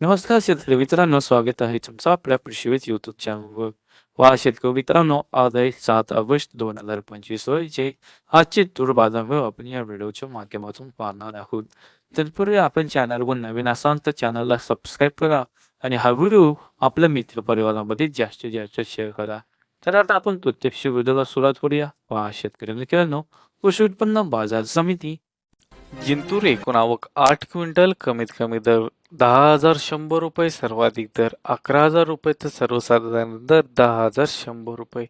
नमस्कार शेतकरी मित्रांनो स्वागत आहे तुमचं आपल्या कृषीविद युट्यूब चॅनलवर वा शेतकरी मित्रांनो आज आहे सात ऑगस्ट दोन हजार पंचवीस रोजीचे आजचे तूर बाजारभाव आपण या व्हिडिओच्या माध्यमातून पाहणार आहोत. तत्पूर्वी आपण चॅनलवर नवीन असाल तर चॅनलला सबस्क्राईब करा आणि हा व्हिडिओ आपल्या मित्र परिवारामध्ये जास्तीत जास्त शेअर करा. तर आता आपण प्रत्यक्ष व्हिडिओला सुरुवात करूया. वा शेतकरी मित्रांनो कृषी उत्पन्न बाजार समिती जिंतूर एकूण आवक आठ क्विंटल कमीत कमी दर दहा हजार शंभर रुपये सर्वाधिक दर अकरा हजार रुपये तर सर्वसाधारण दर दहा हजार शंभर रुपये.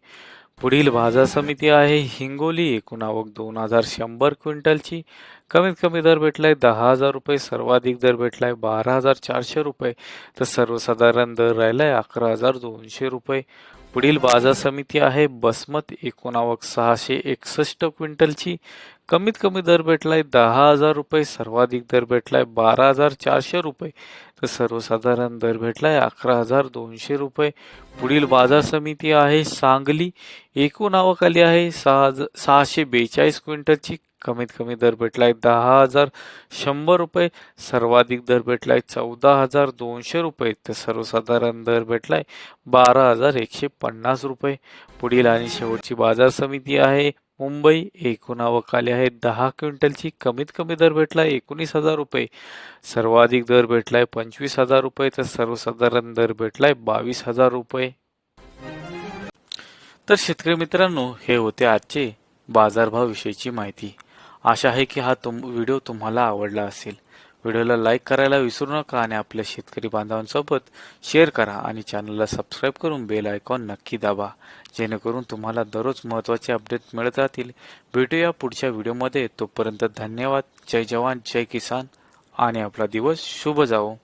पुढील बाजार समिती आहे हिंगोली. एकूण आवक दोन हजार शंभर क्विंटलची. कमीत कमी दर भेटलाय दहा हजार रुपये सर्वाधिक दर भेटलाय बारा हजार चारशे रुपये. तर सर्वसाधारण दर राहिलाय अकरा हजार दोनशे रुपये. पुढील बाजार समिती आहे बसमत. एकूण आवक सहाशे एकसष्ट क्विंटलची. कमीत कमी दर भेटलाय दहा हजार रुपये सर्वाधिक दर भेटलाय बारा हजार चारशे रुपये. तर सर्वसाधारण दर भेटलाय. अकरा हजार दोनशे रुपये. पुढील बाजार समिती आहे सांगली. एकूण नावाखाली आहे सहा सहाशे बेचाळीस क्विंटलची. कमीत कमी दर भेटलाय दहा हजार शंभर रुपये. सर्वाधिक दर भेटलाय चौदा हजार दोनशे रुपये. तर सर्वसाधारण दर भेटलाय बारा हजार एकशे पन्नास रुपये. पुढील आणि शेवटची बाजार समिती आहे मुंबई एकूण आवक आहे. दहा क्विंटलची कमीत कमी दर भेटला एकोणीस हजार रुपये. सर्वाधिक दर भेटलाय पंचवीस हजार रुपये तर सर्वसाधारण दर भेटलाय बावीस हजार रुपये. तर शेतकरी मित्रांनो हे होते आजचे बाजारभाव विषयीची माहिती. आशा आहे की हा तुम व्हिडिओ तुम्हाला आवडला असेल. व्हिडिओला लाईक करायला विसरू नका आणि आपल्या शेतकरी बांधवांसोबत शेअर करा आणि चॅनलला सबस्क्राईब करून बेल आयकॉन नक्की दाबा जेणेकरून तुम्हाला दररोज महत्त्वाचे अपडेट मिळत राहतील. भेटूया पुढच्या व्हिडिओमध्ये. तोपर्यंत धन्यवाद. जय जवान जय किसान आणि आपला दिवस शुभ जावो.